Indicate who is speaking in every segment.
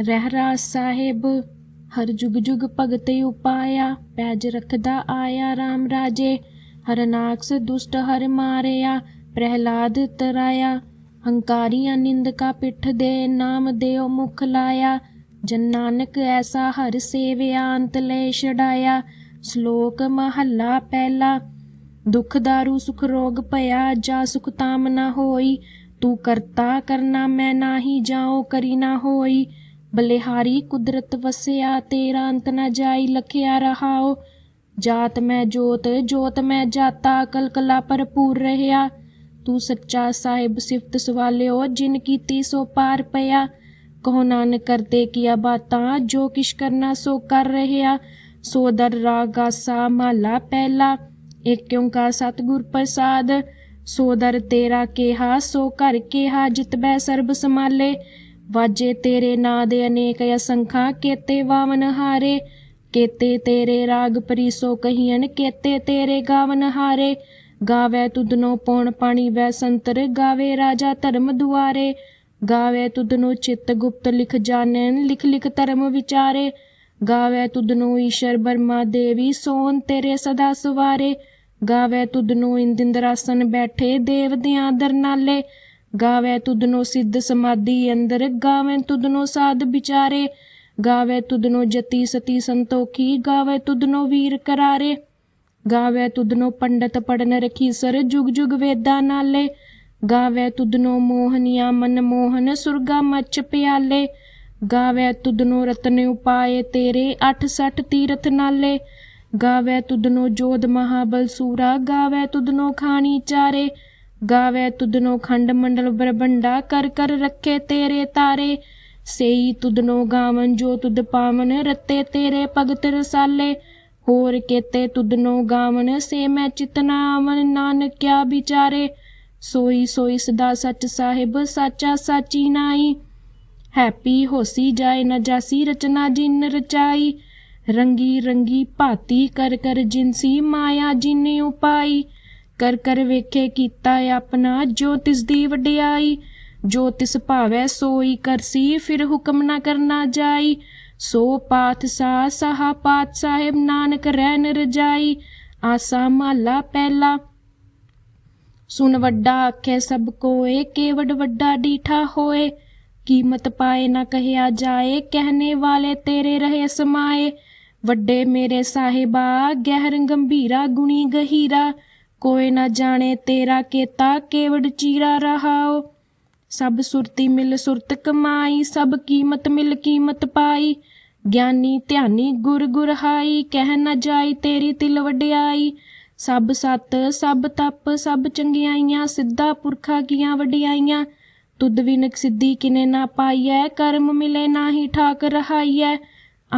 Speaker 1: ਰਹਿਰਾ ਸਾਹਿਬ, ਹਰ ਜੁਗ ਜੁਗ ਭਗਤ ਉਪਾਇਆ, ਪੈਜ ਰਖਦਾ ਆਇਆ RAM ਰਾਜੇ। ਹਰਨਾਕਸ ਦੁਸ਼ਟ ਹਰ ਮਾਰਿਆ, ਪ੍ਰਹਿਲਾਦ ਤਰਾਇਆ। ਹੰਕਾਰੀਆਂ ਨਿੰਦਕਾ ਪਿੱਠ ਦੇ ਨਾਮ ਦੇਉ ਮੁਖ ਲਾਇਆ। ਜਨ ਨਾਨਕ ਐਸਾ ਹਰ ਸੇਵਿਆ ਅੰਤ ਲੈ ਛਡਾਇਆ। ਸ਼ਲੋਕ ਮਹੱਲਾ ਪਹਿਲਾ, ਦੁਖ ਦਾਰੂ ਸੁਖ ਰੋਗ ਭਇਆ, ਜਾ ਸੁਖ ਤਾਮ ਨਾ ਹੋਈ। ਤੂੰ ਕਰਤਾ ਕਰਨਾ ਮੈਂ ਨਾਹੀ, ਜਾਉ ਕਰੀ ਨਾ ਹੋਈ। ਬਲਿਹਾਰੀ ਕੁਦਰਤ ਵਸਿਆ, ਤੇਰਾ ਅੰਤ ਨਾ ਜਾਈ ਲਖਿਆ ਰਹਾਓ ਜਾਤ ਮੈਂ ਜੋਤ ਜੋਤ ਮੈਂ ਜਾਤਾ, ਕਲਕਲਾ ਭਰਪੂਰ ਰਹਿਆ। ਤੂੰ ਸੱਚਾ ਸਾਹਿਬ ਸਿਫਤ ਸਵਾਲਿਓ, ਜਿਨ ਕੀਤੀ ਸੋ ਪਾਰ ਪਿਆ। ਕਹੋ ਨਾਨਕ ਕਰਤੇ ਕੀਆ ਬਾਤਾਂ, ਜੋ ਕਿਛ ਕਰਨਾ ਸੋ ਕਰ ਰਹਿਆ। ਸੋ ਦਰ ਰਾਗਾਸਾ ਮਹਲਾ ਪਹਿਲਾ, ਏਕ ਓੰਕਾਰ ਸਤਿਗੁਰ ਪ੍ਰਸਾਦ। ਸੋ ਦਰ ਤੇਰਾ ਕਿਹਾ, ਸੋ ਘਰ ਕਿਹਾ, ਜਿਤ ਬੈ ਸਰਬ ਸਮਾਲੇ ਵਾਜੇ ਤੇਰੇ ਨਾਂ ਦੇ ਅਨੇਕ ਅਸੰਖਾਂ, ਕੇਤੇ ਵਾਵਨ ਹਾਰੇ। ਕੇਤੇ ਤੇਰੇ ਰਾਗ ਪਰੀਸੋ ਕਹੀਨ ਕੇਤੇ ਤੇਰੇ ਗਾਵਨ ਹਾਰੇ। ਗਾਵੇ ਤੁਧਨੋ ਪੌਣ ਪਾਣੀ ਵੈ ਸੰਤਰ, ਗਾਵੇ ਰਾਜਾ ਧਰਮ ਦੁਆਰੇ। ਗਾਵੇ ਤੁਧਨੋ ਚਿੱਤ ਗੁਪਤ ਲਿਖ ਜਾਣਨ, ਲਿਖ ਲਿਖ ਧਰਮ ਵਿਚਾਰੇ। ਗਾਵੇ ਤੁਧਨੋ ਈਸ਼ਰ ਬਰਮਾ ਦੇਵੀ, ਸੋਨ ਤੇਰੇ ਸਦਾ ਸਵਾਰੇ। ਗਾਵੇ ਤੁਧਨੋ ਇੰਦਿੰਦਰਾਸਨ ਬੈਠੇ ਦੇਵਦਿਆਂ ਦਰਨਾਲੇ। ਗਾਵੇ ਤੁਦਨੋ ਸਿੱਧ ਸਮਾਧੀ ਅੰਦਰ, ਗਾਵੇ ਤੁਦਨੋ ਸਾਧ ਵਿਚਾਰੇ। ਗਾਵੇ ਤੁਦਨੋ ਜਤੀ ਸਤੀ ਸੰਤੋਖੀ, ਗਾਵੇ ਤੁਧਨੋ ਵੀਰ ਕਰਾਰੇ। ਗਾਵੇ ਤੁਧਨੋ ਪੰਡਤ ਪੜਨ ਰਖੀ ਸਰ, ਜੁਗ ਜੁਗ ਵੇਦਾਂ ਨਾਲੇ। ਗਾਵੇ ਤੁਦਨੋ ਮੋਹਨੀਆ ਮਨ ਮੋਹਨ, ਸੁਰਗਾ ਮੱਚ ਪਿਆਲੇ। ਗਾਵੇ ਤੁਦਨੋ ਰਤਨ ਉਪਾਏ ਤੇਰੇ 68 ਤੀਰਥ ਨਾਲੇ। ਗਾਵੇ ਤੁਦਨੋ ਜੋਧ ਮਹਾਬਲ ਸੂਰਾ, ਗਾਵੇ ਤੁਦਨੋ ਖਾਣੀ ਚਾਰੇ। ਗਾਵੇ ਤੁਧਨੋ ਖੰਡ ਮੰਡਲ ਬਰਬੰਡਾ ਕਰ ਕਰ ਰੱਖੇ ਤੇਰੇ ਤਾਰੇ। ਸੇਈ ਤੁਧਨੋ ਗਾਵਨ ਜੋ ਤੁਧ ਪਾਵਨ, ਰੱਤੇ ਤੇਰੇ ਭਗਤ ਰਸਾਲੇ। ਹੋਰ ਕੇਤੇ ਤੁਧਨੋ ਗਾਵਨ, ਸੇ ਮੈਂ ਚਿਤਨਾ ਆਵਨ ਨਾਨਕ ਕਿਆ ਵਿਚਾਰੇ। ਸੋਈ ਸੋਈ ਸਦਾ ਸੱਚ ਸਾਹਿਬ, ਸਾਚਾ ਸਾਚੀ ਨਾਈ। ਹੈਪੀ ਹੋਸੀ ਜਾਏ ਨਾ ਜਾਸੀ, ਰਚਨਾ ਜਿਨ ਰਚਾਈ। ਰੰਗੀ ਰੰਗੀ ਭਾਤੀ ਕਰ ਕਰ ਜਿਨਸੀ, ਮਾਇਆ ਜਿਨ ਉਪਾਈ। ਕਰ ਕਰ ਵੇਖੇ ਕੀਤਾ ਆਪਣਾ। ਜੋ ਤਿਸ ਦੀ ਵਡਿਆਈ, ਜੋ ਤਿਸ ਭਾਵੈ ਸੋਈ ਕਰਸੀ ਫਿਰ ਹੁਕਮ ਨਾ ਕਰਨਾ ਜਾਈ। ਸੋ ਪਾਤ ਸਾ ਸਹਾ ਪਾਤ ਸਾਹਿਬ ਨਾਨਕ ਰਹਿ ਰਜਾਈ। ਆਸਾ ਮਾਲਾ ਪਹਿਲਾ। ਸੁਨ ਵੱਡਾ ਆਖੇ ਸਭ ਕੋਏ ਕੇਵਡ ਵੱਡਾ ਡੀਠਾ ਹੋਏ। ਕੀਮਤ ਪਾਏ ਨਾ ਕਹਿਆ ਜਾਏ ਕਹਿਣੇ ਵਾਲੇ ਤੇਰੇ ਰਹੇ ਸਮਾਏ। ਵੱਡੇ ਮੇਰੇ ਸਾਹਿਬਾ, ਗਹਿਰ ਗੰਭੀਰਾ ਗੁਣੀ ਗਹੀਰਾ। ਕੋਈ ਨਾ ਜਾਣੇ ਤੇਰਾ ਕੇਤਾ ਕੇਵਡ ਚੀਰਾ ਰਹਾਓ। ਸਭ ਸੁਰਤੀ ਮਿਲ ਸੁਰਤ ਕਮਾਈ, ਸਭ ਕੀਮਤ ਮਿਲ ਕੀਮਤ ਪਾਈ। ਗਿਆਨੀ ਧਿਆਨੀ ਗੁਰ ਗੁਰ ਕਹਿ ਨਾ ਜਾਈ ਤੇਰੀ ਤਿਲ ਵਡਿਆਈ। ਸਭ ਸਤ, ਸਭ ਤਪ, ਸਭ ਚੰਗਿਆਈਆਂ, ਸਿੱਧਾ ਪੁਰਖਾ ਕੀਆਂ ਵਡਿਆਈਆਂ। ਤੁਧ ਵਿਨਕ ਸਿੱਧੀ ਕਿਨੇ ਨਾ ਪਾਈਐ, ਕਰਮ ਮਿਲੇ ਨਾਹੀ ਠਾਕ ਰਹਾਈਐ।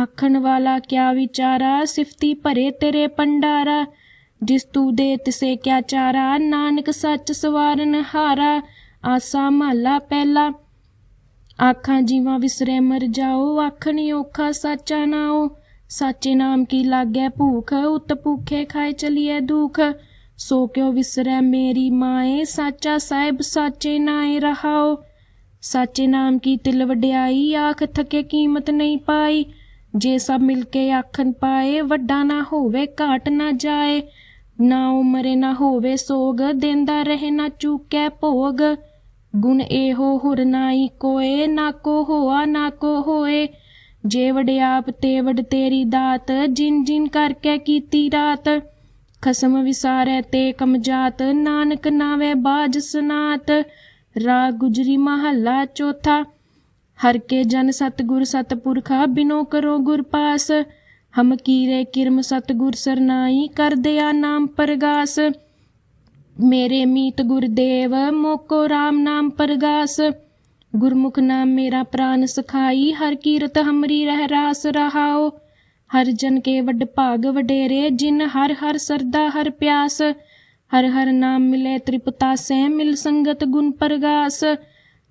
Speaker 1: ਆਖਣ ਵਾਲਾ ਕਿਆ ਵਿਚਾਰਾ, ਸਿਫਤੀ ਭਰੇ ਤੇਰੇ ਪੰਡਾਰਾ ਜਿਸ ਤੂ ਦੇ ਤਿਸੇ ਕਿਆ ਚਾਰਾ, ਨਾਨਕ ਸੱਚ ਸਵਾਰਨ ਹਾਰਾ, ਆਸਾ ਮਹਲਾ ਪਹਿਲਾ। ਆਖਾਂ ਜੀਵਾਂ ਵਿਸਰੇ ਮਰ ਜਾਓ, ਆਖਣ ਔਖਾ ਸਾਚਾ ਨਾਓ ਸਾਚੇ ਨਾਮ ਕੀ ਲਾਗੈ ਭੂਖ, ਉਤ ਭੂਖੇ ਖਾਏ ਚਲੀਏ ਦੁਖ। ਸੋ ਕਿਉ ਵਿਸਰੈ ਮੇਰੀ ਮਾਏ, ਸਾਚਾ ਸਾਹਿਬ ਸਾਚੇ ਨਾਏ ਰਹਾਓ ਸਾਚੇ ਨਾਮ ਕੀ ਤਿਲ ਵਡਿਆਈ, ਆਖ ਥਕੇ ਕੀਮਤ ਨਹੀਂ ਪਾਈ। ਜੇ ਸਭ ਮਿਲ ਕੇ ਆਖਣ ਪਾਏ, ਵੱਡਾ ਨਾ ਹੋਵੇ, ਘਾਟ ਨਾ ਜਾਏ। ਨਾ ਉਮਰੇ ਨਾ ਹੋਵੇ ਸੋਗ, ਦੇਂਦਾ ਰਹੇ ਨਾ ਚੂਕੈ ਭੋਗ। ਗੁਣ ਇਹੋ ਹੁਰ ਨਾਈ ਕੋਏ, ਨਾ ਕੋ ਹੋਆ, ਨਾ ਕੋ ਹੋਏ। ਜੇ ਵਡਿਆਪ ਤੇ ਵਡ ਤੇਰੀ ਦਾਤ, ਜਿਨ ਜਿਨ ਕਰਕੇ ਕੀਤੀ ਰਾਤ। ਖਸਮ ਵਿਸਾਰੈ ਤੇ ਕਮਜਾਤ, ਨਾਨਕ ਨਾਵੇ ਬਾਜ ਸਨਾਤ। ਰਾ ਗੁਜਰੀ ਮਹੱਲਾ ਚੌਥਾ। ਹਰ ਕੇ ਜਨ ਸਤਗੁਰ ਸਤਪੁਰਖਾ, ਬਿਨੋ ਕਰੋ ਗੁਰ ਪਾਸ। ਹਮ ਕੀਰੇ ਕਿਰਮ ਸਤਗੁਰ ਸਰਨਾਈ ਕਰ ਦਿਆ ਨਾਮ ਪਰਗਾਸ। ਮੇਰੇ ਮੀਤ ਗੁਰਦੇਵ, ਮੋਕੋ RAM ਨਾਮ ਪਰਗਾਸ। ਗੁਰਮੁਖ ਨਾਮ ਮੇਰਾ ਪ੍ਰਾਨ ਸਖਾਈ, ਹਰ ਕੀਰਤ ਹਮਰੀ ਰਹਿ ਰਾਸ ਰਹਾਓ। ਹਰ ਜਨ ਕੇ ਵੱਡ ਭਾਗ ਵਡੇਰੇ, ਜਿਨ ਹਰ ਹਰ ਸਰਦਾ ਹਰ ਪਿਆਸ। ਹਰ ਹਰ ਨਾਮ ਮਿਲੇ ਤ੍ਰਿਪਤਾਸੈ ਮਿਲ ਸੰਗਤ ਗੁਣ ਪਰਗਾਸ।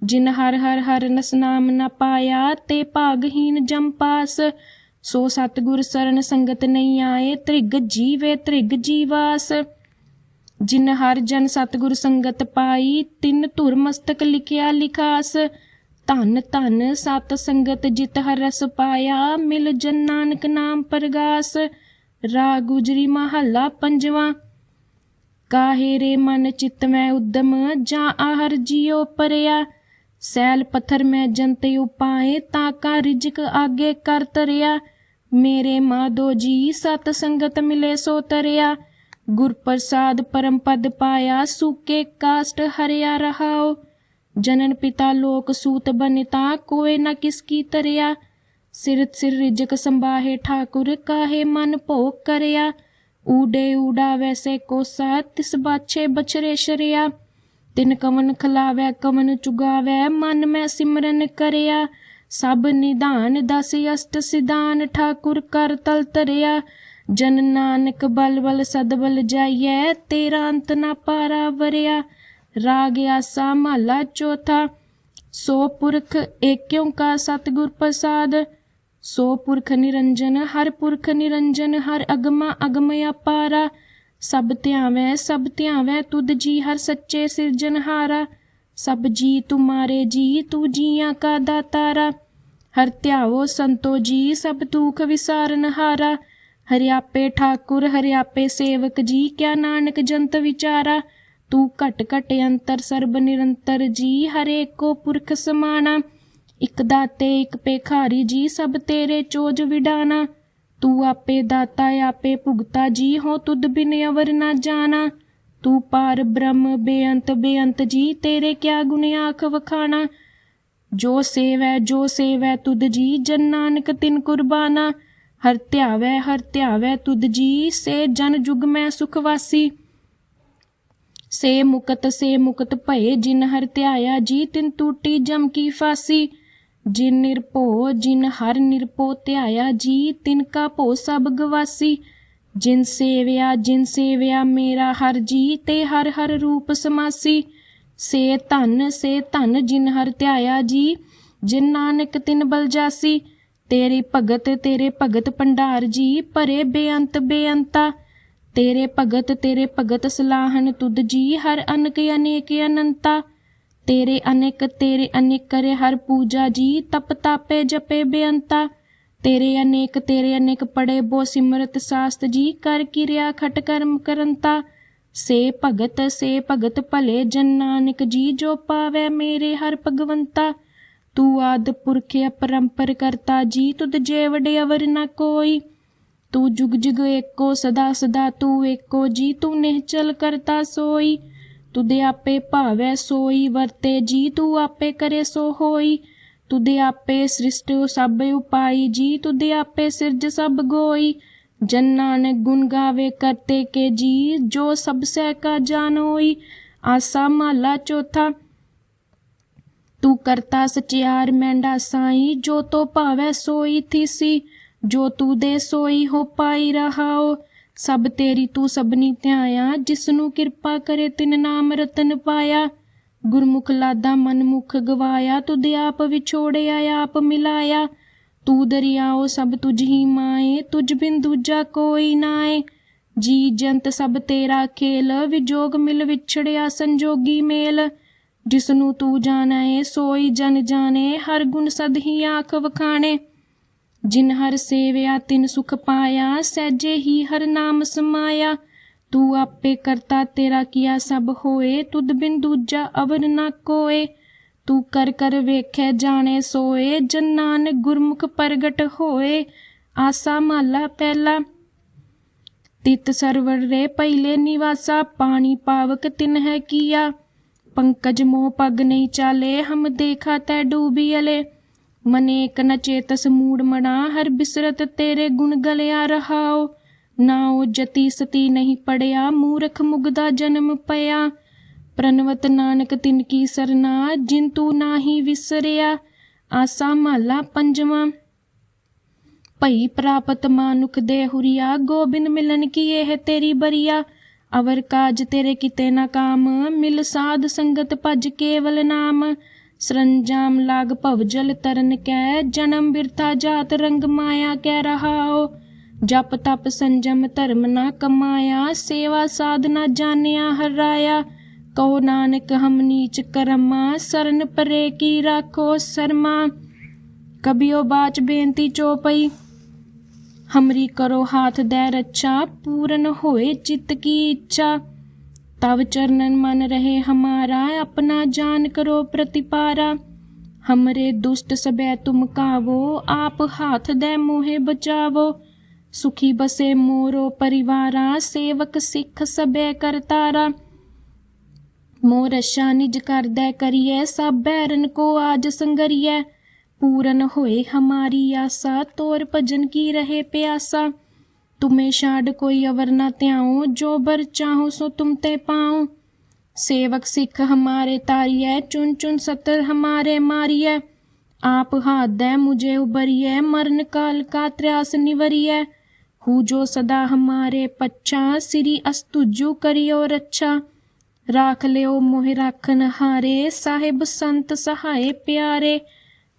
Speaker 1: ਜਿਨ ਹਰ ਹਰ ਹਰ ਨਸ ਨਾਮ ਨ ਪਾਇਆ, ਤੇ ਭਾਗਹੀਨ ਜਮ ਪਾਸ। ਸੋ ਸਤਗੁਰ ਸਰਨ ਸੰਗਤ ਨਹੀਂ ਆਏ, ਤ੍ਰਿਗ ਜੀਵੇ, ਤ੍ਰਿਗ ਜੀਵਾਸ। ਜਿਨ ਹਰ ਜਨ ਸਤਗੁਰ ਸੰਗਤ ਪਾਈ, ਤਿੰਨ ਧੁਰ ਮਸਤਕ ਲਿਖਿਆ ਲਿਖਾਸ। ਧਨ ਧਨ ਸਤ ਸੰਗਤ ਜਿਤ ਹਰ ਰਸ ਪਾਇਆ, ਮਿਲ ਜਨ ਨਾਨਕ ਨਾਮ ਪਰਗਾਸ। ਰਾਗ ਗੁਜਰੀ ਮਹੱਲਾ ਪੰਜਵਾਂ। ਕਾਹੇ ਰੇ ਮਨ ਚਿਤ ਮੈਂ ਉਦਮ, ਜਾਂ ਆਹਰ ਜਿਉ ਪਰਿਆ। ਸੈਲ ਪੱਥਰ ਮੈਂ ਜੰਤ ਉਪਾਏ, ਤਾਂ ਕਾ ਰਿਜਕ ਆਗੇ ਕਰ ਤਰਿਆ। ਮੇਰੇ ਮਾਧੋ ਜੀ, ਸਤ ਸੰਗਤ ਮਿਲੇ ਸੋ ਤਰਿਆ। ਗੁਰ ਪ੍ਰਸਾਦ ਪਰਮ ਪਦ ਪਾਇਆ, ਸੂਕੇ ਕਾਸਟ ਹਰਿਆ ਰਹਾਓ ਜਨਨ ਪਿਤਾ ਲੋਕ ਸੂਤ ਬਨਿਤਾ ਕੋਏ ਨਾ ਕਿਸ ਕੀ ਤਰਿਆ। ਸਿਰ ਸਿਰ ਰਿਜਕ ਸੰਭਾਹੇ ਠਾਕੁਰ ਕਾਹੇ ਮਨ ਭੋਗ ਕਰਿਆ। ਊਡੇ ਊਡਾ ਵੈਸੇ ਕੋਸਾ, ਤਿਸ ਬਾਛੇ ਬਛਰੇ ਸ਼ਰਿਆ। ਤਿਨ ਕਵਨ ਖਲਾਵੈ, ਕਵਨ ਚੁਗਾਵੈ, ਮਨ ਮੈਂ ਸਿਮਰਨ ਕਰਿਆ। ਸਭ ਨਿਧਾਨ ਦਸ ਅਸ਼ਟ ਸਿਧਾਨ, ਠਾਕੁਰ ਕਰ ਤਲ ਤਰਿਆ ਜਨ ਨਾਨਕ ਬਲ ਬਲ ਸਦ ਬਲ ਜਾਈਐ, ਤੇਰਾ ਅੰਤ ਨਾ ਪਾਰਾ ਵਰਿਆ। ਰਾਗ ਆਸਾ ਮਹਲਾ ਚੌਥਾ, ਸੋ ਪੁਰਖ ਏਕਿਉ ਕਾ ਸਤਿਗੁਰ ਪ੍ਰਸਾਦ। ਸੋ ਪੁਰਖ ਨਿਰੰਜਨ, ਹਰ ਪੁਰਖ ਨਿਰੰਜਨ, ਹਰ ਅਗਮਾ ਅਗਮ ਅਪਾਰਾ। ਸਭ ਧਿਆਵੈ ਸਭ ਧਿਆਵੈ, ਤੁਧ ਜੀ ਹਰ ਸੱਚੇ ਸਿਰਜਨਹਾਰਾ ਸਭ ਜੀ ਤੁਮਾਰੇ ਜੀ ਤੂ ਜੀਆਂ ਕਾ ਦਾਤਾਰਾ। ਹਰ ਧਿਆਵੋ ਸੰਤੋ ਜੀ, ਸਭ ਦੁਖ ਵਿਸਾਰਨ ਹਾਰਾ। ਹਰਿਆਪੇ ਠਾਕੁਰ ਹਰਿਆਪੇ ਸੇਵਕ ਜੀ, ਕਿਆ ਨਾਨਕ ਜੰਤ ਵਿਚਾਰਾ। ਤੂੰ ਘਟ ਘਟ ਅੰਤਰ ਸਰਬ ਨਿਰੰਤਰ ਜੀ, ਹਰੇ ਕੋ ਪੁਰਖ ਸਮਾਨਾ ਇਕ ਦਾਤੇ, ਇਕ ਪੇਖਾਰੀ ਜੀ, ਸਭ ਤੇਰੇ ਚੋਜ ਵਿਡਾਨਾ ਤੂੰ ਆਪੇ ਦਾਤਾ, ਆਪੇ ਭੁਗਤਾ ਜੀ ਹੋ ਤੁਧ ਬਿਨ ਅਵਰ ਨਾ ਜਾਣਾ। ਤੂੰ ਪਾਰ ਬ੍ਰਹਮ, ਬੇਅੰਤ ਬੇਅੰਤ ਜੀ, ਤੇਰੇ ਕਿਆ ਗੁਣ ਆਖ ਵਖਾਣਾ? ਜੋ ਸੇਵੈ ਜੋ ਸੇਵੈ ਤੁਧ ਜੀ, ਜਨ ਨਾਨਕ ਤਿਨ ਕੁਰਬਾਨਾ। ਹਰ ਧਿਆਵੈ ਹਰ ਧਿਆਵੈ ਤੁਧ ਜੀ, ਸੇ ਜਨ ਜੁਗ ਮੈਂ ਸੁਖ ਵਾਸੀ। ਸੇ ਮੁਕਤ ਸੇ ਮੁਕਤ ਭਏ ਜਿਨ ਹਰ ਧਿਆਇਆ ਜੀ, ਤਿਨ ਟੂਟੀ ਜਮ ਕੀ ਫਾਸੀ। ਜਿਨ ਨਿਰਭਉ, ਜਿਨ ਹਰ ਨਿਰਭਉ ਧਿਆਇਆ ਜੀ, ਤਿਨ ਕਾ ਭਉ ਸਭ ਗਵਾਸੀ। ਜਿਨ ਸੇਵਿਆ ਜਿਨ ਸੇਵਿਆ ਮੇਰਾ ਹਰ ਜੀ, ਤੇ ਹਰ ਹਰ ਰੂਪ ਸਮਾਸੀ। ਸੇ ਧਨ ਸੇ ਧਨ ਜਿਨ ਹਰ ਧਿਆਇਆ ਜੀ, ਜਿਨ ਨਾਨਕ ਤਿਨ ਬਲ ਜਾਸੀ। ਤੇਰੀ ਭਗਤ, ਤੇਰੇ ਭਗਤ ਭੰਡਾਰ ਜੀ, ਭਰੇ ਬੇਅੰਤ ਬੇਅੰਤਾ। ਤੇਰੇ ਭਗਤ ਤੇਰੇ ਭਗਤ ਸਲਾਹਨ ਤੁਧ ਜੀ, ਹਰ ਅਨਕ ਅਨੇਕ ਅਨੰਤਾ। ਤੇਰੇ ਅਨੇਕ ਤੇਰੇ ਅਨੇਕ ਕਰੇ ਹਰ ਪੂਜਾ ਜੀ, ਤਪ ਤਾਪੇ ਜਪੇ ਬੇਅੰਤਾ। ਤੇਰੇ ਅਨੇਕ ਤੇਰੇ ਅਨੇਕ ਪੜੇ ਬੋ ਸਿਮਰਤ ਸਾਸਤ ਜੀ ਕਰ ਕਿਰਿਆ ਖਟ ਕਰਮ ਕਰੰਤਾ। ਸੇ ਭਗਤ ਸੇ ਭਗਤ ਭਲੇ ਜਨ ਨਾਨਕ ਜੀ ਜੋ ਪਾਵੈ ਮੇਰੇ ਹਰ ਭਗਵੰਤਾ। ਤੂੰ ਆਦ ਪੁਰਖ ਅਪਰੰਪਰ ਕਰਤਾ, ਜੀ ਤੁਧ ਜੇ ਵਡੇ ਅਵਰ ਨਾ ਕੋਈ। ਤੂੰ ਜੁਗ ਜੁਗ ਏਕੋ, ਸਦਾ ਸਦਾ ਤੂੰ ਏਕੋ, ਜੀ ਤੂੰ ਨਿਹਚਲ ਕਰਤਾ ਸੋਈ। ਤੁਦੇ ਆਪੇ ਭਾਵੈ ਸੋਈ, ਵਰਤੇ ਜੀ ਤੂੰ ਆਪੇ ਕਰੇ ਸੋ ਹੋਈ। ਤੁਦੇ ਆਪੇ ਸ੍ਰਿਸ਼ਟ ਸਭ ਉਪਾਈ, ਜੀ ਤੁਦੇ ਆਪੇ ਸਿਰਜ ਸਭ ਗੋਈ। ਜਨ ਨਾਨਕ ਗੁਣ ਗਾਵੇ ਕਰਤੇ ਕੇ ਜੀ, ਜੋ ਸਭ ਸਹਿ ਕਾ ਜਾਣੋਈ ਆਸਾ ਮਹਲਾ ਚੌਥਾ, ਤੂੰ ਕਰਤਾ ਸਚਿਆਰ ਮੈਂਡਾ ਸਾਈ, ਜੋ ਤੋ ਭਾਵੈ ਸੋਈ ਥੀਸੀ। ਜੋ ਤੂੰ ਦੇ ਸੋਈ ਹੋ ਪਾਈ ਰਹਾਓ, ਸਭ ਤੇਰੀ ਤੂੰ ਸਭਨੀ ਧਿਆਇਆ ਜਿਸ ਨੂੰ ਕਿਰਪਾ ਕਰੇ ਤਿਨ ਨਾਮ ਰਤਨ ਪਾਇਆ। ਗੁਰਮੁਖ ਲਾਦਾ ਮਨਮੁਖ ਗਵਾਇਆ, ਤੁਧ ਆਪ ਵਿਛੋੜਿਆ, ਆਪ ਮਿਲਾਇਆ। ਤੂੰ ਦਰਿਆਓ ਸਭ ਤੁਝ ਹੀ ਮਾਏ, ਤੁਝ ਬਿਨ ਦੂਜਾ ਕੋਈ ਨਾਏ। ਜੀ ਜੰਤ ਸਭ ਤੇਰਾ ਖੇਲ, ਵਿਜੋਗ ਮਿਲ ਵਿਛੜਿਆ ਸੰਜੋਗੀ ਮੇਲ। ਜਿਸ ਨੂੰ ਤੂੰ ਜਾਣੈ, ਸੋਈ ਜਨ ਜਾਣੇ, ਹਰ ਗੁਣ ਸਦ ਹੀ ਆਖ ਵਖਾਣੇ। ਜਿਨ ਹਰ ਸੇਵਿਆ, ਤਿਨ ਸੁਖ ਪਾਇਆ, ਸਹਿਜੇ ਹੀ ਹਰ ਨਾਮ ਸਮਾਇਆ। ਤੂੰ ਆਪੇ ਕਰਤਾ ਤੇਰਾ ਕੀਆ ਸਭ ਹੋਏ, ਤੁਧ ਬਿਨ ਦੂਜਾ ਅਵਰ ਨਾ ਕੋਏ। ਤੂੰ ਕਰ ਕਰ ਵੇਖੈ ਜਾਣੇ ਸੋਏ, ਜਨ ਨਾਨਕ ਗੁਰਮੁਖ ਪ੍ਰਗਟ ਹੋਏ। ਆਸਾ ਮਾਲਾ ਪਹਿਲਾ, ਤਿਤ ਸਰਵਰ ਰੇ ਪਹਿਲੇ ਨਿਵਾਸਾ, ਪਾਣੀ ਪਾਵਕ ਤਿਨ ਹੈ ਕੀਆ। ਪੰਕਜ ਮੋਹ ਪਗ ਨਹੀਂ ਚਾਲੇ, ਹਮ ਦੇਖਾ ਤੈ ਡੂਬੀ ਅਲੇ। ਮਨੇਕ ਨ ਚੇਤਸ ਮੂੜ ਮਣਾ ਹਰ ਬਿਸਰਤ ਤੇਰੇ ਗੁਣ ਗਲਿਆ ਰਹਾਓ। ਨਾ ਉਹ ਜਤੀ ਸਤੀ ਨਹੀਂ ਪੜਿਆ, ਮੂਰਖ ਮੁਗਦਾ ਜਨਮ ਪਿਆ। ਪ੍ਰਨਵਤ ਨਾਨਕ ਤਿਨ ਕੀ ਸਰਨਾ, ਜਿਨ ਤੂੰ ਨਾਹੀ ਵਿਸਰਿਆ, ਆਸਾ ਮਹਲਾ ਪੰਜਵਾਂ। ਭਈ ਪ੍ਰਾਪਤ ਮਾਨੁਖ ਦੇ ਹੁਰੀਆ, ਗੋਬਿੰਦ ਮਿਲਨ ਕੀ ਇਹ ਤੇਰੀ ਬਰੀਆ? ਅਵਰ ਕਾਜ ਤੇਰੇ ਕਿਤੇ ਨਾ ਕਾਮ, ਮਿਲ ਸਾਧ ਸੰਗਤ ਭਜ ਕੇਵਲ ਨਾਮ। ਸਰੰਜਾਮ ਲਾਗ ਭਵ ਜਲ ਤਰਨ ਕੈ, ਜਨਮ ਬਿਰਥਾ ਜਾਤ ਰੰਗ ਮਾਇਆ ਕਹਿ ਰਹਾਓ ਜਪ ਤਪ ਸੰਜਮ ਧਰਮ ਨਾ ਕਮਾਇਆ ਸੇਵਾ ਸਾਧਨਾ ਜਾਣਿਆ ਹਰਾਇਆ ਕਹੋ ਨਾਨਕ ਹਮ ਨੀਚ ਕਰਮਾ ਸਰਨ ਪਰੇ ਕੀ ਰਾਖੋ ਸਰਮਾ ਕਬਿਓ ਬਾਚ ਬੇਨਤੀ ਚੋਪਈ ਹਮਰੀ ਕਰੋ ਹਾਥ ਦੇ ਰੱਛਾ ਪੂਰਨ ਹੋਏ ਚਿੱਤ ਕੀ ਇੱਛਾ तब चरणन मन रहे हमारा अपना जान करो प्रतिपारा हमरे दुष्ट सबे तुम कावो आप हाथ दे मोहे बचावो सुखी बसे मोरो परिवारा सेवक सिख सबे करतारा मोर रशा निज कर दे करिए सब बैरन को आज संगरिए पूरन होए हमारी आशा तोर भजन की रहे प्यासा तुम्हें छाड़ कोई अवर न त्याऊं जो बर चाहो सो तुम ते पाऊं सेवक सिख हमारे तारिये चुन चुन सतर हमारे मारिये आप हाथ दे मुझे उबरिये मरण काल का त्रास निवरिये हु जो सदा हमारे पच्छा सिरी अस्तुजु करियो रच्छा राख लियो मोहि राखन हारे, साहिब संत सहाय प्यारे।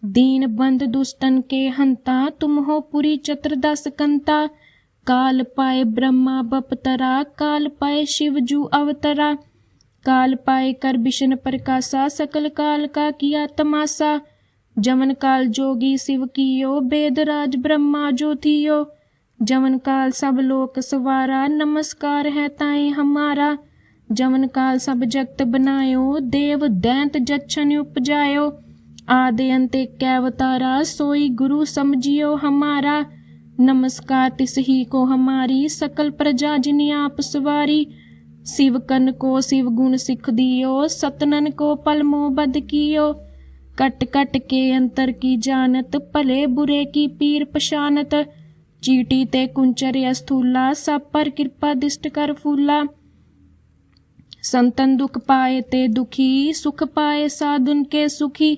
Speaker 1: दीन बंद दुष्टन के हंता, तुम हो पुरी चतुर्दश कंता। काल पाए ब्रह्मा बपतरा काल पाए शिव जू अवतरा। काल पाए कर विष्ण प्रकाशा सकल काल का किया तमाशा। जमन काल जोगी शिव कियो वेद राज ब्रह्मा जो थियो जमन काल सब लोक सवारा नमस्कार है ताए हमारा जमन काल सब जगत बनायो देव दैंत जच्छन उपजायो आदि अंत एक अवतारा सोई गुरु समझियो हमारा नमस्कार तिस ही को हमारी सकल प्रजा जिन्हें आप सवारी शिव कन को शिव गुण सिख दियो सतनन को पलमो बद कियो कट कट के अंतर की जानत भले बुरे की पीर पशानत ਚੀਟੀ ਤੇ ਕੁੰਚਰ ਅਸਥੂਲਾ ਸਭ ਪਰ ਕਿਰਪਾ ਦਿਸ਼ਟ ਕਰ ਫੂਲਾ। ਸੰਤਨ ਦੁਖ ਪਾਏ ਤੇ ਦੁਖੀ, ਸੁਖ ਪਾਏ ਸਾਧਨ ਕੇ ਸੁਖੀ।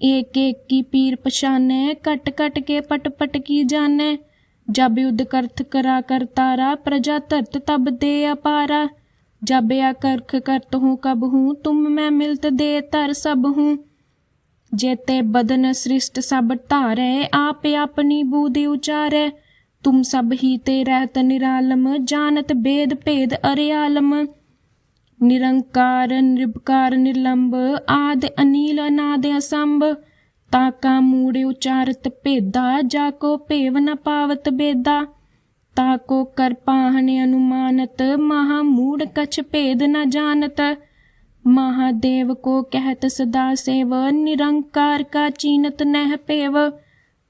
Speaker 1: ਏਕ ਏਕ ਕੀ ਪੀਰ ਪਛਾਨੈ ਕਟ ਕਟ ਕੇ ਪਟ ਪਟ ਕੀ ਜਾਣੈ। ਜਬ ਯੁਧ ਕਰਤ ਕਰਾ ਕਰ ਤਾਰਾ, ਪ੍ਰਜਾ ਧਰਤ ਤਬ ਦੇ ਅਪਾਰਾ। ਜਬ ਕਰਖ ਕਰਤ ਹੂੰ ਕਬ ਹੂੰ, ਤੁਮ ਮੈਂ ਮਿਲਤ ਦੇ ਧਰ ਸਭ ਹੂੰ। ਜੇਤੇ ਬਦਨ ਸ੍ਰਿਸ਼ਟ ਸਭ ਧਾਰੈ, ਆਪ ਆਪਣੀ ਬੂਧਿ ਉਚਾਰੈ। तुम सब ही ते रहत निरालम जानत भेद भेद अरियालम निरंकार निर्विकार निर्लंब आद अनील अनाद असंभ ताका मूड़ उचारत भेदा जाको भेव न पावत बेदा ताको कर पाहने अनुमानत महामूढ़ कछ भेद न जानत महादेव को कहत सदा सेव निरंकार का चीनत नह पेव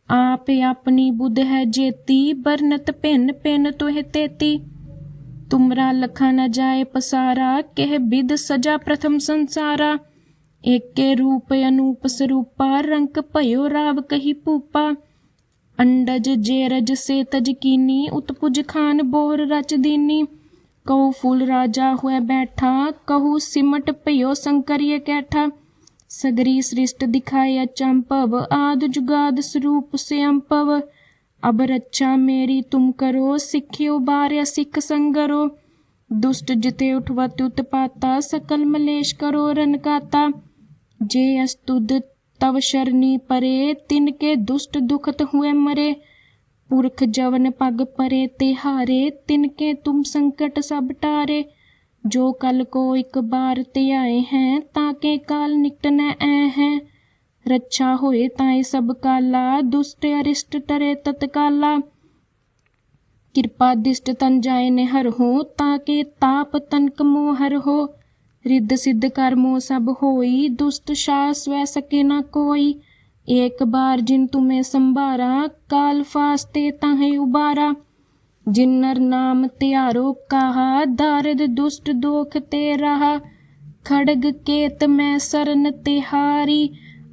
Speaker 1: ਆਪੇ ਆਪਣੀ ਬੁੱਧ ਹੈ ਜੇਤੀ, ਬਰਨਤ ਭਿੰਨ ਭਿੰਨ ਤੁਹਿ ਤੇਤੀ। ਤੁਮਰਾ ਲਖਾ ਨ ਜਾਏ ਪਸਾਰਾ, ਕਹਿ ਬਿਦ ਸਜਾ ਪ੍ਰਥਮ ਸੰਸਾਰਾ। ਏਕੇ ਰੂਪ ਅਨੂਪ ਸਰੂਪਾ, ਰੰਕ ਭਇਓ ਰਾਵ ਕਹੀ ਭੂਪਾ। ਅੰਡਜ ਜੇਰਜ ਸੇ ਤਜ ਕੀਨੀ, ਉਤਪੁਜ ਖਾਨ ਬੋਹਰ ਰਚ ਦੀਨੀ। ਕਉ ਫੁਲ ਰਾਜਾ ਹੋਇ ਬੈਠਾ, ਕਹੂ ਸਿਮਟ ਭਇਓ ਸੰਕਰਿਯ ਕੈਠਾ। सगरी सृष्ट दिखाए अचंपव आद जुगाद स्वरूप से अंपव अब रक्षा मेरी तुम करो सिखियो बार्य सिख संगरो दुष्ट जिते उठवत उत्पाता सकल मलेश करो रनकाता जे अस्तुद तव शरणी परे तिनके दुष्ट दुखत हुए मरे पुरख जवन पग परे तिहारे तिनके तुम संकट सब टारे जो कल को एक बार ते आए हैं, ताके काल निकटना ऐ हैं। रक्षा होए ताए सब काला, दुष्ट अरिष्ट तरे तत्काला। कृपा दिष्ट तन जाए निहर हो, ताके ताप तनक मोहर हो। रिद्ध सिद्ध कर मोह सब होई, दुष्ट शास वै सके ना कोई। एक बार जिन तुम्हें संभारा काल फास्ते ताहे उबारा। जिन्नर नाम त्यारो कहा दारद दुष्ट दोख ते रहा खड़ग केत मैं सरन तिहारी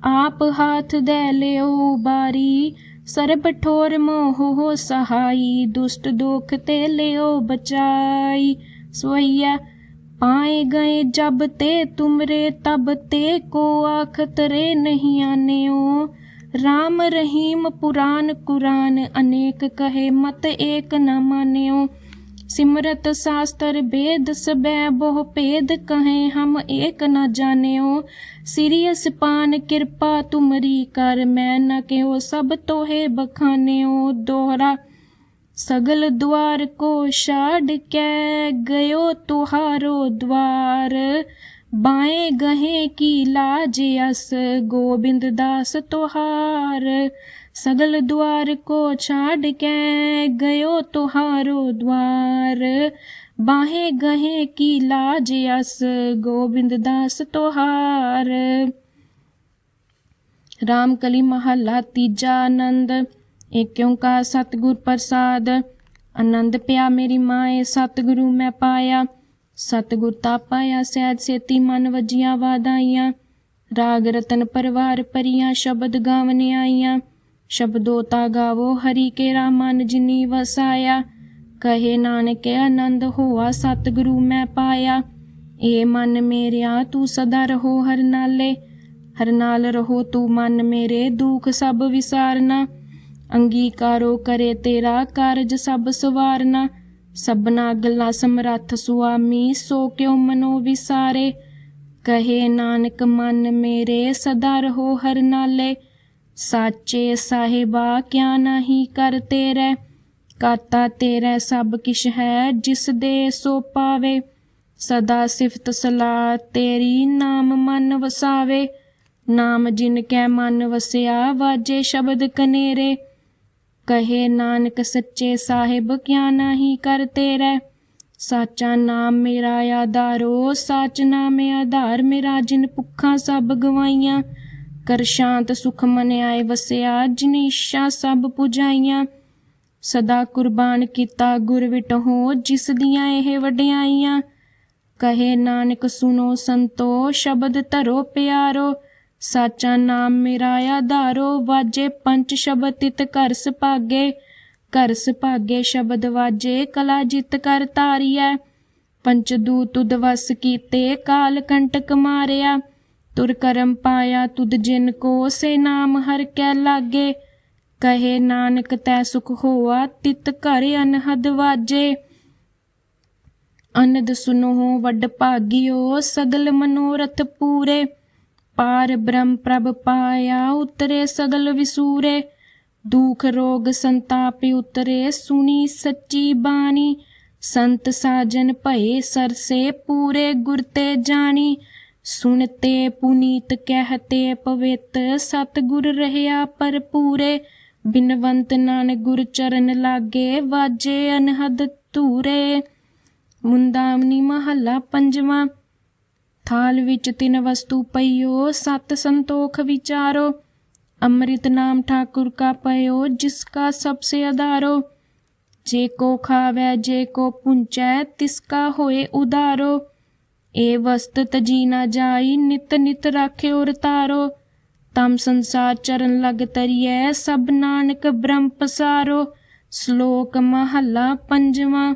Speaker 1: आप हाथ दे लियो बारी सरब ठोर मोह हो सहाई दुष्ट दोख ते लियो बचाई सोइया पाए गए जब ते तुमरे तब ते को आखत रे नहीं आनेओ राम रहीम पुराण कुरान अनेक कहे मत एक न मान्यो सिमरत शास्त्र वेद सबे बहु भेद कहे हम एक न जान्यो सिरियस पान कृपा तुमरी कर मैं न क्यों सब तोहे बखान्यो दोहरा सगल द्वार को छाड़ के गयो तुहारो द्वार ਬਾਏ ਗਹੇ ਕੀ ਲਾਜ ਅਸ, ਗੋਬਿੰਦ ਦਾਸ ਤੁਹਾਰ। ਸਗਲ ਦੁਆਰ ਕੋ ਛਾੜ ਕੇ, ਗਇਓ ਤੁਹਾਰੋ ਦੁਆਰ ਬਾਹੇ ਗਹੇ ਕੀ ਲਾਜ ਅਸ, ਗੋਬਿੰਦ ਦਾਸ ਤੁਹਾਰ। ਰਾਮ ਕਲੀ ਮਹੱਲਾ ਤੀਜਾ ਆਨੰਦ ਏਕ ਓੰਕਾਰ ਸਤਿਗੁਰ ਪ੍ਰਸਾਦ। ਆਨੰਦ ਪਿਆ ਮੇਰੀ ਮਾਏ ਸਤਿਗੁਰੂ ਮੈਂ ਪਾਇਆ। ਸਤਿਗੁਰ ਤਾ ਪਾਇਆ ਸਹਿਜ ਸੇਤੀ ਮਨ ਵਜੀਆਂ ਵਾਦਾਈਆਂ ਰਾਗ ਰਤਨ ਪਰਵਾਰ ਪਰੀਆਂ, ਸ਼ਬਦ ਗਾਵਨ ਆਈਆਂ। ਸ਼ਬਦੋ ਤਾ ਗਾਵੋ, ਹਰੀ ਕੇ ਮਨ ਜਿਨੀ ਵਸਾਇਆ। ਕਹੇ ਨਾਨਕ, ਆਨੰਦ ਹੋਆ, ਸਤਿਗੁਰੂ ਮੈਂ ਪਾਇਆ। ਏ ਮਨ ਮੇਰਿਆ, ਤੂੰ ਸਦਾ ਰਹੋ ਹਰ ਨਾਲੇ। ਹਰ ਨਾਲ ਰਹੋ ਤੂੰ ਮਨ ਮੇਰੇ, ਦੁਖ ਸਭ ਵਿਸਾਰਨਾ। ਅੰਗੀਕਾਰੋ ਕਰੇ ਤੇਰਾ, ਕਾਰਜ ਸਭ ਸਵਾਰਨਾ। ਸਭਨਾ ਗੱਲਾਂ ਸਮਰੱਥ ਸੁਆਮੀ, ਸੋ ਕਿਉ ਮਨੋ ਵਿਸਾਰੇ? ਕਹੇ ਨਾਨਕ, ਮਨ ਮੇਰੇ ਸਦਾ ਰਹੋ ਹਰ ਨਾਲੇ। ਸਾਚੇ ਸਾਹਿਬਾ, ਕਿਆ ਨਹੀਂ ਕਰ ਤੇਰੇ? ਕਾਤਾ ਤੇਰਾ ਸਭ ਕਿਛ ਹੈ, ਜਿਸ ਦੇ ਸੋ ਪਾਵੇ। ਸਦਾ ਸਿਫਤ ਸਲਾ ਤੇਰੀ ਨਾਮ ਮਨ ਵਸਾਵੇ। ਨਾਮ ਜਿਨ ਕੈ ਮਨ ਵਸਿਆ, ਵਾਜੇ ਸ਼ਬਦ ਕਨੇਰੇ। ਕਹੇ ਨਾਨਕ ਸੱਚੇ ਸਾਹਿਬ, ਕਿਆ ਨਹੀਂ ਕਰ ਤੇਰੇ ਸਾਚਾ ਨਾਮ ਮੇਰਾ ਆਧਾਰੋ ਸਾਚ ਨਾਮ ਆਧਾਰ, ਮੇਰਾ ਜਿਨ ਭੁੱਖਾਂ ਸਭ ਗਵਾਈਆਂ। ਕਰ ਸ਼ਾਂਤ ਸੁਖ ਮਨ ਆਏ ਵਸਿਆ, ਜਿਨ ਇੱਛਾ ਸਭ ਪੁਜਾਈਆਂ। ਸਦਾ ਕੁਰਬਾਨ ਕੀਤਾ ਗੁਰ ਵਿਟਹੋ, ਜਿਸ ਦੀਆਂ ਇਹ ਵਡਿਆਈਆਂ। ਕਹੇ ਨਾਨਕ ਸੁਨੋ ਸੰਤੋ, ਸ਼ਬਦ ਧਰੋ ਪਿਆਰੋ। ਸਾਚਾ ਨਾਮ ਮੇਰਾ ਆਧਾਰੋ, ਵਾਜੇ ਪੰਜ ਸ਼ਬਦ ਤਿਤ ਕਰ ਸੁਭਾਗੇ। ਕਰ ਸੁਭਾਗੇ ਸ਼ਬਦ ਵਾਜੇ, ਕਲਾ ਜਿਤ ਕਰ ਧਾਰੀਐ। ਪੰਚ ਦੂਤ ਤੁਧ ਵਸ ਕੀਤੇ, ਕਾਲ ਕੰਟਕ ਮਾਰਿਆ। ਤੁਰ ਕਰਮ ਪਾਇਆ ਤੁਧ ਜਿਨ ਕੋ, ਸੇ ਨਾਮ ਹਰ ਕੈ ਲਾਗੇ। ਕਹੇ ਨਾਨਕ ਤੈ ਸੁਖ ਹੋਆ, ਤਿਤ ਘਰ ਅਨਹਦ ਵਾਜੇ। ਅਨੰਦ ਸੁਨੋ ਵੱਡ ਭਾਗਿਓ, ਸਗਲ ਮਨੋਰਥ ਪੂਰੇ। ਪਾਰ ਬ੍ਰਹਮ ਪ੍ਰਭ ਪਾਇਆ, ਉਤਰੇ ਸਗਲ ਵਿਸੂਰੇ। ਦੁਖ ਰੋਗ ਸੰਤਾਪ ਉਤਰੇ, ਸੁਣੀ ਸੱਚੀ ਬਾਣੀ। ਸੰਤ ਸਾਜਨ ਭਏ ਸਰਸੇ, ਪੂਰੇ ਗੁਰ ਤੇ ਜਾਣੀ। ਸੁਣਤੇ ਪੁਨੀਤ ਕਹਤੇ ਪਵਿੱਤ, ਸਤਿਗੁਰ ਰਹਿਆ ਪਰਪੂਰੇ ਬਿਨਵੰਤ ਨਾਨਕ ਗੁਰ ਚਰਨ ਲਾਗੇ, ਵਾਜੇ ਅਨਹਦ ਧੂਰੇ। ਮੁੰਦਾਵਨੀ ਮਹੱਲਾ ਪੰਜਵਾਂ। ਥਾਲ ਵਿੱਚ ਤਿੰਨ ਵਸਤੂ ਪਈਓ, ਸਤ ਸੰਤੋਖ ਵਿਚਾਰੋ। ਅੰਮ੍ਰਿਤ ਨਾਮ ਠਾਕੁਰ ਕਾ ਪਇਓ, ਜਿਸ ਕਾ ਸਭ ਸੇ ਆਧਾਰੋ ਜੇ ਕੋ ਖਾਵੈ, ਜੇ ਕੋ ਪੁੰਚੈ, ਤਿਸ ਕਾ ਹੋਏ ਉਧਾਰੋ। ਏ ਵਸਤ ਤਜੀ ਨਾ ਜਾਈ, ਨਿਤ ਨਿਤ ਰਾਖੇ ਔਰ ਤਾਰੋ। ਤਮ ਸੰਸਾਰ ਚਰਨ ਲਗ ਤਰੀਐ, ਸਭ ਨਾਨਕ ਬ੍ਰਹਮ ਪਸਾਰੋ। ਸ਼ਲੋਕ ਮਹੱਲਾ ਪੰਜਵਾਂ।